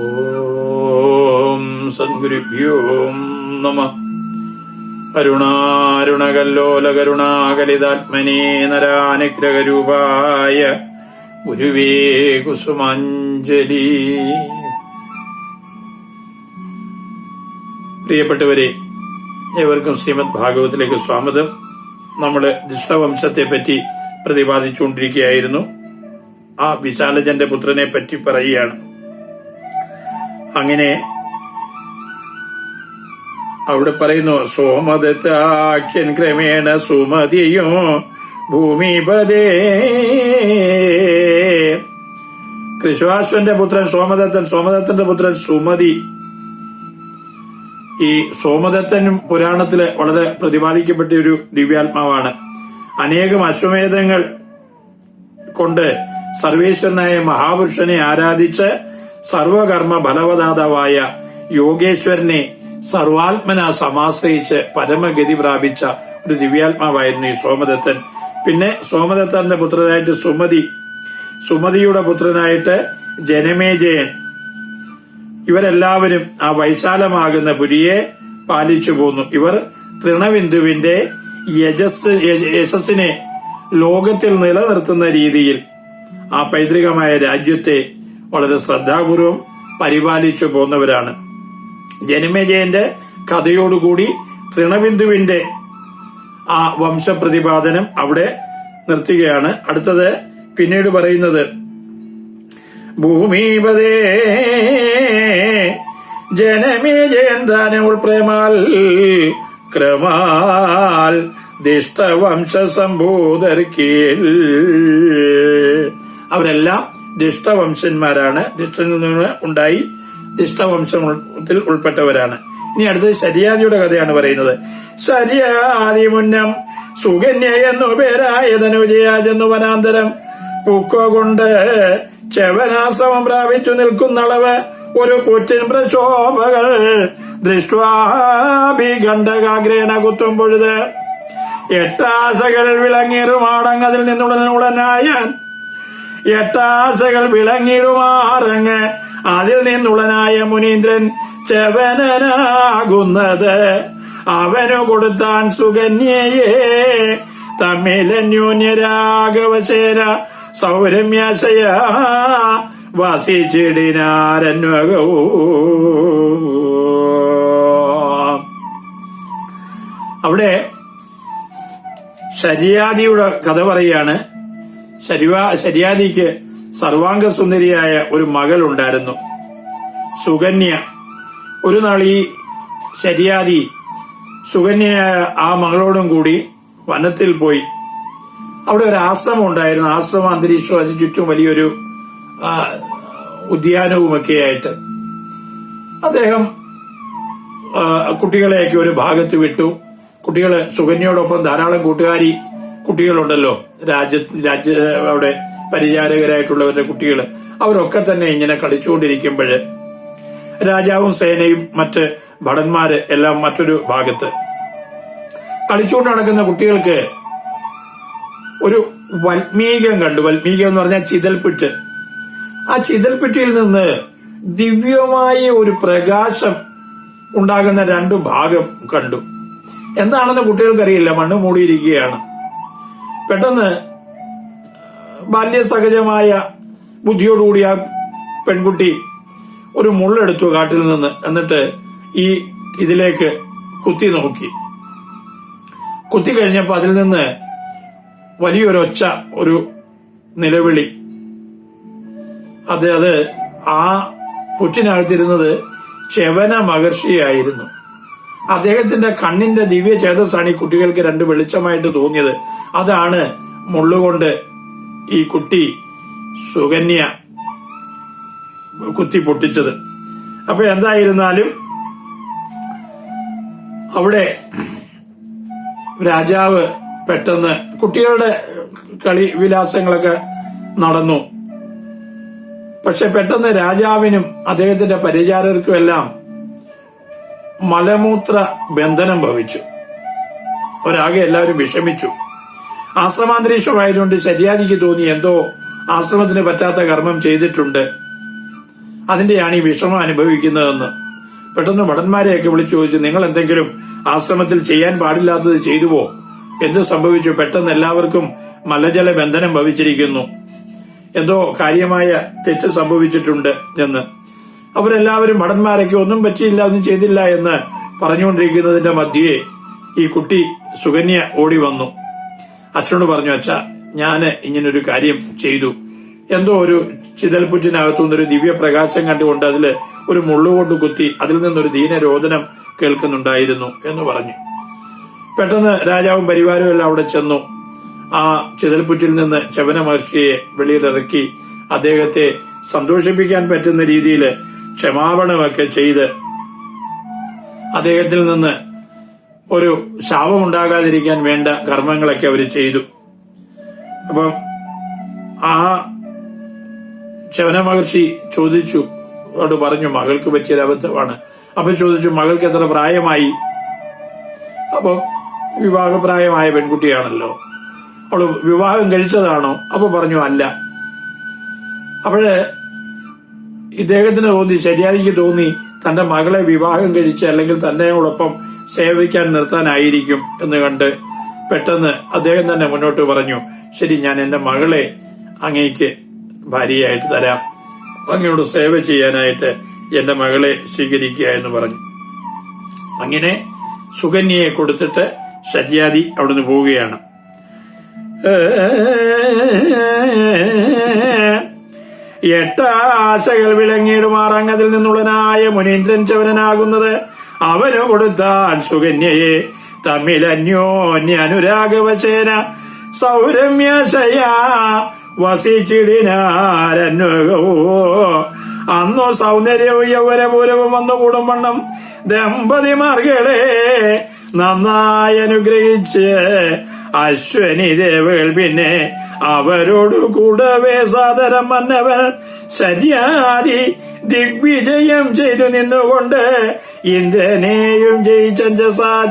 ഓം സദ്ഗുരുഭ്യോ നമ. അരുണാരുണകല്ലോലകരുണാകലിതാത്മനേ നരാനുഗ്രഹരൂപായ ഗുരുവേ കുസുമാഞ്ജലി. പ്രിയപ്പെട്ടവരെ ഏവർക്കും ശ്രീമദ് ഭാഗവത്തിലേക്ക് സ്വാഗതം. നമ്മൾ പറ്റി പ്രതിപാദിച്ചുകൊണ്ടിരിക്കുകയായിരുന്നു. ആ വിശാലജന്റെ പുത്രനെ പറ്റി പറയുകയാണ്. അങ്ങനെ അവിടെ പറയുന്നു സോമദത്താഖ്യൻ ക്രമേണ സുമതിയോ ഭൂമിപതേ. കൃഷ്വാശ്വന്റെ പുത്രൻ സോമദത്തൻ സോമദത്തന്റെ പുത്രൻ സുമതി. ഈ സോമദത്തനും പുരാണത്തിൽ വളരെ പ്രതിപാദിക്കപ്പെട്ട ഒരു ദിവ്യാത്മാവാണ്. അനേകം അശ്വമേധങ്ങൾ കൊണ്ട് സർവേശ്വരനായ മഹാപുരുഷനെ ആരാധിച്ച് സർവകർമ്മ ഫലവദാതാവായ യോഗേശ്വരനെ സർവാത്മന സമാശ്രയിച്ച് പരമഗതി പ്രാപിച്ച ഒരു ദിവ്യാത്മാവായിരുന്നു ഈ സോമദത്തൻ. പിന്നെ സോമദത്തന്റെ പുത്രനായിട്ട് സുമതി. സുമതിയുടെ പുത്രനായിട്ട് ജനമേജയൻ. ഇവരെല്ലാവരും ആ വൈശാലമാകുന്ന പുരിയെ പാലിച്ചു പോന്നു. ഇവർ തൃണബിന്ദുവിന്റെ യജസ് യശസ്സിനെ ലോകത്തിൽ നിലനിർത്തുന്ന രീതിയിൽ ആ പൈതൃകമായ രാജ്യത്തെ വളരെ ശ്രദ്ധാപൂർവം പരിപാലിച്ചു പോന്നവരാണ് ജനമേജയന്റെ കഥയോടുകൂടി തൃണബിന്ദുവിന്റെ ആ വംശപ്രതിപാദനം അവിടെ നിർത്തുകയാണ്. അടുത്തത് പിന്നീട് പറയുന്നത് ഭൂമിപതേ ജനമേ ജയന്താനം ഉൾപ്രേമാൽ ക്രമാൽ ദിഷ്ടവംശ സംഭൂതർക്കീൽ അവരെല്ലാം ദിഷ്ടവംശന്മാരാണ്. ദുഷ്ടനിൽ നിന്ന് ഉണ്ടായി ദുഷ്ടവംശത്തിൽ ഉൾപ്പെട്ടവരാണ്. ഇനി അടുത്തത് ശരിയാദിയുടെ കഥയാണ് പറയുന്നത്. ശരിയാദി മുന്നം സുകന്യ എന്നു പേരായ വനാന്തരം. പൂക്കോ കൊണ്ട് ചെവനാശ്രമം പ്രാപിച്ചു നിൽക്കുന്നളവ് ഒരു കുറ്റിൻ പ്രശോഭകൾ ദൃഷ്ടാഭിഖണ്ഡകാഗ്രേണ കുത്തും പൊഴുത് എട്ടാശകൾ വിളങ്ങിറുമാടങ്ങതിൽ നിന്നുടനുടനായാൻ എട്ടാശകൾ വിളങ്ങിടുമാറങ്ങ്. അതിൽ നിന്നുള്ളനായ മുനീന്ദ്രൻ ചവനനാകുന്നത്. അവനു കൊടുത്താൻ സുകന്യയെ. തമ്മിലന്യോന്യരാഘവശേന സൗരമ്യാശയ വസിച്ചിടിനാരന്വകവും. അവിടെ ശരിയാദിയുടെ കഥ പറയാണ് ശരിയാദിക്ക് സർവാംഗ സുന്ദരിയായ ഒരു മകൾ ഉണ്ടായിരുന്നു സുകന്യ. ഒരു നാൾ ഈ ശരിയാദി സുകന്യയായ ആ മകളോടും കൂടി വനത്തിൽ പോയി. അവിടെ ഒരു ആശ്രമം ഉണ്ടായിരുന്നു. ആശ്രമ അന്തരീക്ഷവും അതിന് ചുറ്റും വലിയൊരു ഉദ്യാനവുമൊക്കെയായിട്ട്. അദ്ദേഹം കുട്ടികളെയൊക്കെ ഒരു ഭാഗത്ത് വിട്ടു. കുട്ടികൾ സുകന്യയോടൊപ്പം ധാരാളം കൂട്ടുകാരി കുട്ടികളുണ്ടല്ലോ. രാജ്യ രാജ്യ അവിടെ പരിചാരകരായിട്ടുള്ളവരുടെ കുട്ടികൾ അവരൊക്കെ തന്നെ ഇങ്ങനെ കളിച്ചുകൊണ്ടിരിക്കുമ്പോൾ രാജാവും സേനയും മറ്റ് ഭടന്മാര് എല്ലാം മറ്റൊരു ഭാഗത്ത്. കളിച്ചുകൊണ്ട് നടക്കുന്ന കുട്ടികൾക്ക് ഒരു വൽമീകം കണ്ടു. വൽമീകം എന്ന് പറഞ്ഞാൽ ചിതൽപ്പിട്ട്. ആ ചിതൽപ്പെട്ടിയിൽ നിന്ന് ദിവ്യമായ ഒരു പ്രകാശം ഉണ്ടാകുന്ന രണ്ടു ഭാഗം കണ്ടു. എന്താണെന്ന് കുട്ടികൾക്കറിയില്ല. മണ്ണ് മൂടിയിരിക്കുകയാണ്. പെട്ടെന്ന് ബാല്യസഹജമായ ബുദ്ധിയോടുകൂടി ആ പെൺകുട്ടി ഒരു മുള്ളെടുത്തു കാട്ടിൽ നിന്ന് എന്നിട്ട് ഈ ഇതിലേക്ക് കുത്തി നോക്കി. കുത്തി കഴിഞ്ഞപ്പോൾ അതിൽ നിന്ന് വലിയൊരൊച്ച ഒരു നിലവിളി. അതെ അത് ആ പുറ്റിനകത്തിരുന്നത് ചെവന മഹർഷിയായിരുന്നു. അദ്ദേഹത്തിന്റെ കണ്ണിന്റെ ദിവ്യ ചേതസ്സാണ് ഈ കുട്ടികൾക്ക് രണ്ട് വെളിച്ചമായിട്ട് തോന്നിയത്. അതാണ് മുള്ളുകൊണ്ട് ഈ കുട്ടി സുകന്യ കുത്തി പൊട്ടിച്ചത്. അപ്പൊ എന്തായിരുന്നാലും അവിടെ രാജാവ് പെട്ടെന്ന് കുട്ടികളുടെ കളി വിലാസങ്ങളൊക്കെ നടന്നു. പക്ഷെ പെട്ടെന്ന് രാജാവിനും അദ്ദേഹത്തിന്റെ പരിചാരകർക്കും എല്ലാം മലമൂത്ര ബന്ധനം ഭവിച്ചു. ഒരാകെ എല്ലാവരും വിഷമിച്ചു. ആശ്രമാന്തരീക്ഷമായതുകൊണ്ട് ശരിയാദിക്ക് തോന്നി എന്തോ ആശ്രമത്തിന് പറ്റാത്ത കർമ്മം ചെയ്തിട്ടുണ്ട്. അതിന്റെയാണ് ഈ വിഷമം അനുഭവിക്കുന്നതെന്ന്. പെട്ടെന്ന് ഭടന്മാരെയൊക്കെ വിളിച്ചു ചോദിച്ചു നിങ്ങൾ എന്തെങ്കിലും ആശ്രമത്തിൽ ചെയ്യാൻ പാടില്ലാത്തത് ചെയ്തുവോ? എന്ത് സംഭവിച്ചു? പെട്ടെന്ന് എല്ലാവർക്കും മലജല ബന്ധനം ഭവിച്ചിരിക്കുന്നു. എന്തോ കാര്യമായ തെറ്റ് സംഭവിച്ചിട്ടുണ്ട് എന്ന്. അവരെല്ലാവരും ഭടന്മാരൊക്കെ ഒന്നും പറ്റിയില്ല ഒന്നും ചെയ്തില്ല എന്ന് പറഞ്ഞുകൊണ്ടിരിക്കുന്നതിന്റെ മധ്യേ ഈ കുട്ടി സുകന്യ ഓടി വന്നു. അച്ഛനോട് പറഞ്ഞു അച്ഛ ഞാൻ ഇങ്ങനൊരു കാര്യം ചെയ്തു. എന്തോ ഒരു ചിതൽപുറ്റിനകത്തുനിന്നൊരു ദിവ്യപ്രകാശം കണ്ടുകൊണ്ട് അതിൽ ഒരു മുള്ളുകൊണ്ട് കുത്തി അതിൽ നിന്നൊരു ദീനരോധനം കേൾക്കുന്നുണ്ടായിരുന്നു എന്ന് പറഞ്ഞു. പെട്ടെന്ന് രാജാവും പരിവാരവും എല്ലാം അവിടെ ചെന്നു. ആ ചിതൽപുറ്റിൽ നിന്ന് ചവന മഹർഷിയെ വെളിയിലിറക്കി അദ്ദേഹത്തെ സന്തോഷിപ്പിക്കാൻ പറ്റുന്ന രീതിയിൽ ക്ഷമാപണമൊക്കെ ചെയ്ത് അദ്ദേഹത്തിൽ നിന്ന് ഒരു ശാപമുണ്ടാകാതിരിക്കാൻ വേണ്ട കർമ്മങ്ങളൊക്കെ അവർ ചെയ്തു. അപ്പം ആ ശവന മഹർഷി ചോദിച്ചു അവരോട് പറഞ്ഞു മകൾക്ക് പറ്റിയൊരു അബദ്ധമാണ്. അപ്പൊ ചോദിച്ചു മകൾക്ക് എത്ര പ്രായമായി? അപ്പൊ വിവാഹപ്രായമായ പെൺകുട്ടിയാണല്ലോ. അവൾ വിവാഹം കഴിച്ചതാണോ? അപ്പൊ പറഞ്ഞു അല്ല. അപ്പോഴ് ഇദ്ദേഹത്തിന് തോന്നി ശരിയാതിക്ക് തോന്നി തന്റെ മകളെ വിവാഹം കഴിച്ച് അല്ലെങ്കിൽ തന്നെയോടൊപ്പം സേവിക്കാൻ നിർത്താനായിരിക്കും എന്ന് കണ്ട് പെട്ടെന്ന് അദ്ദേഹം തന്നെ മുന്നോട്ട് പറഞ്ഞു ശരി ഞാൻ എന്റെ മകളെ അങ്ങേക്ക് ഭാര്യയായിട്ട് തരാം അങ്ങയോട് സേവ ചെയ്യാനായിട്ട് എന്റെ മകളെ സ്വീകരിക്കുക എന്ന് പറഞ്ഞു അങ്ങനെ സുകന്യയെ കൊടുത്തിട്ട് ശര്യാദി അവിടുന്ന് പോവുകയാണ് എട്ടാശകൾ വിളങ്ങിയിടുമാർ അങ്ങതിൽ നിന്നുള്ളനായ മുനീന്ദ്രൻ ചവനനാകുന്നത് അവന് കൊടുത്താൻ സുകന്യയെ തമ്മിൽ അന്യോന്യ അനുരാഗവശേന സൗരമ്യശയാ വസിച്ചിടിനാരന്വകവോ. അന്നു സൗന്ദര്യവും യൗവനപൂരവും വന്നു കൂടുംവണ്ണം ദമ്പതിമാർഗളെ നന്നായി അനുഗ്രഹിച്ച് അശ്വനി ദേവകൾ പിന്നെ അവരോട് കൂടവേ സാദരം വന്നവർ ശര്യാദി ദിഗ്വിജയം ചെയ്തു നിന്നുകൊണ്ട് ഇന്ദ്രനെയും ജയിച്ചഞ്ച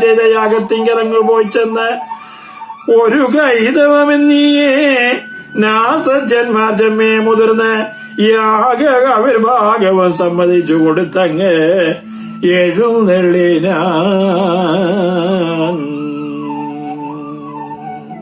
ചെയ്ത യാഗത്തിങ്കിറങ്ങു പോയി ചെന്ന് ഒരു കൈതവമെന്നീയേ നാസജന്മാർജമ്മേ മുതിർന്ന് യാഗ ആവിർഭാഗവം സമ്മതിച്ചു കൊടുത്തങ്ങ് എഴുന്നള്ളിന.